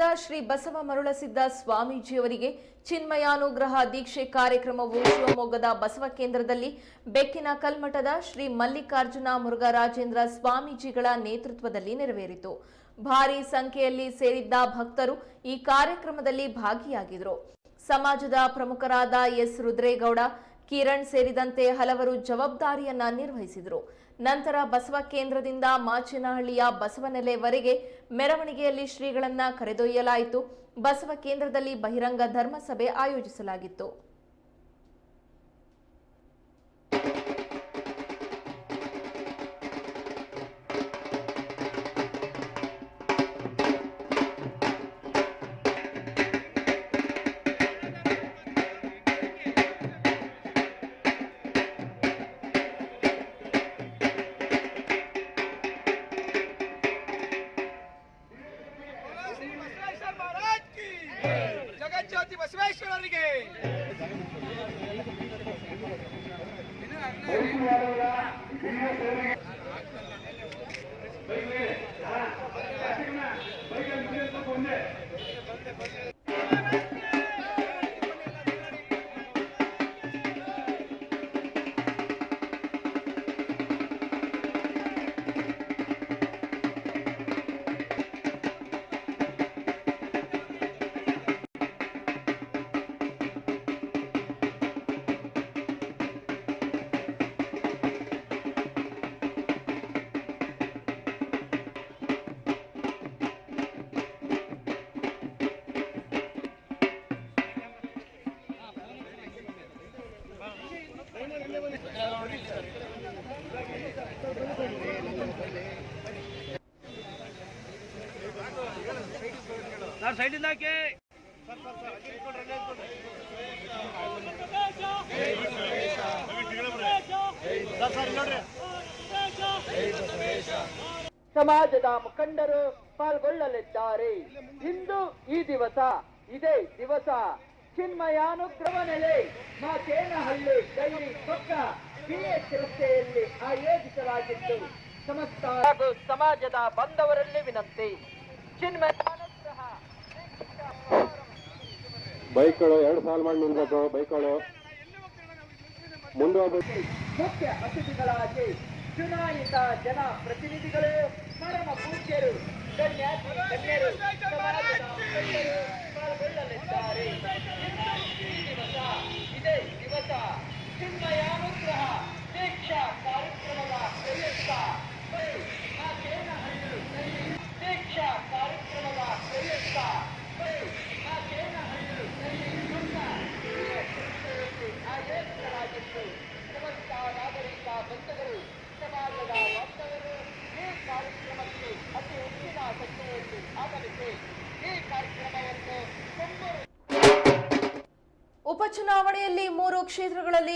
ಮಠದ ಶ್ರೀ ಬಸವ ಮರುಳಸಿದ್ದ ಸ್ವಾಮೀಜಿಯವರಿಗೆ ಚಿನ್ಮಯಾನುಗ್ರಹ ದೀಕ್ಷೆ ಕಾರ್ಯಕ್ರಮವು ಶಿವಮೊಗ್ಗದ ಬಸವ ಕೇಂದ್ರದಲ್ಲಿ ಬೆಕ್ಕಿನ ಕಲ್ಮಠದ ಶ್ರೀ ಮಲ್ಲಿಕಾರ್ಜುನ ಮುರುಘರಾಜೇಂದ್ರ ಸ್ವಾಮೀಜಿಗಳ ನೇತೃತ್ವದಲ್ಲಿ ನೆರವೇರಿತು. ಭಾರಿ ಸಂಖ್ಯೆಯಲ್ಲಿ ಸೇರಿದ್ದ ಭಕ್ತರು ಈ ಕಾರ್ಯಕ್ರಮದಲ್ಲಿ ಭಾಗಿಯಾಗಿದ್ರು. ಸಮಾಜದ ಪ್ರಮುಖರಾದ ಎಸ್ ರುದ್ರೇಗೌಡ, ಕಿರಣ್ ಸೇರಿದಂತೆ ಹಲವರು ಜವಾಬ್ದಾರಿಯನ್ನ ನಿರ್ವಹಿಸಿದರು. ನಂತರ ಬಸವ ಕೇಂದ್ರದಿಂದ ಮಾಚಿನಹಳ್ಳಿಯ ಬಸವನೆಲೆವರೆಗೆ ಮೆರವಣಿಗೆಯಲ್ಲಿ ಶ್ರೀಗಳನ್ನ ಕರೆದೊಯ್ಯಲಾಯಿತು. ಬಸವ ಕೇಂದ್ರದಲ್ಲಿ ಬಹಿರಂಗ ಧರ್ಮಸಭೆ ಆಯೋಜಿಸಲಾಗಿತ್ತು. ಜಗಜ್ಯೋತಿ ಬಸವೇಶ್ವರರಿಗೆ ಸರ್ ಸೈಡಿಂದ ಹಾಕಿ. ಸಮಾಜದ ಮುಖಂಡರು ಪಾಲ್ಗೊಳ್ಳಲಿದ್ದಾರೆ. ಇಂದು ಈ ದಿವಸ, ಇದೇ ದಿವಸ ಚಿನ್ಮಯಾನುಗ್ರಹ ನೆಲೆ ಮಾತೇನಹಳ್ಳಿ ಡೈರಿ ಪಕ್ಕ ಪಿಎಚ್ ರಸ್ತೆಯಲ್ಲಿ ಆಯೋಜಿಸಲಾಗಿದ್ದು, ಸಮಸ್ತ ಹಾಗೂ ಸಮಾಜದ ಬಂಧವರಲ್ಲಿ ವಿನಂತಿ. ಚಿನ್ಮಯಾನುಗ್ರಹ. ಬೈಕ್ಗಳು ಎರಡು ಸಾಲು ಮಾಡಿ ನಿಲ್ಬೇಕು ಬೈಕ್ಗಳು. ಮುಂದೆ ಹೋಗ್ಬೇಕು ಮುಖ್ಯ ಅತಿಥಿಗಳಾಗಿ ಚುನಾಯಿತ ಜನ ಪ್ರತಿನಿಧಿಗಳು ಪರಮ ಪೂಜ್ಯರು ಗಣ್ಯಾತಿ ಗಣ್ಯರು ಸಮಾಜದ ಮುಖಂಡರು ಪಾಲ್ಗೊಳ್ಳಲಿದ್ದಾರೆ ಇಂದು ಈ ದಿವಸ ಇದೇ ದಿವಸ ಚಿನ್ಮಯಾನುಗ್ರಹ ದೀಕ್ಷಾ ಕಾರ್ಯಕ್ರಮದ ಪ್ರಯುಕ್ತ ಬರೀ ಮಾತೇನಹಳ್ಳಿ ದೀಕ್ಷಾ ಕಾರ್ಯಕ್ರಮದ ಪ್ರಯುಕ್ತ ಬರೀ ಮಾತೇನಹಳ್ಳಿ ನಮ್ಮ ಸಂಸ್ಥೆಯಲ್ಲಿ ಆಯೋಜಿಸಲಾಗಿತ್ತು ಸಮಸ್ತ ನಾಗರಿಕ ಬಂಧುಗಳು ಸಮಾಜದ ಬಾಂಧವರು ಈ ಕಾರ್ಯಕ್ರಮಕ್ಕೆ ಅತಿ ಹೆಚ್ಚಿನ ಸಂಖ್ಯೆಯಲ್ಲಿ ಆಗಮಿಸಿ ಈ ಉಪಚುನಾವಣೆಯಲ್ಲಿ ಮೂರು ಕ್ಷೇತ್ರಗಳಲ್ಲಿ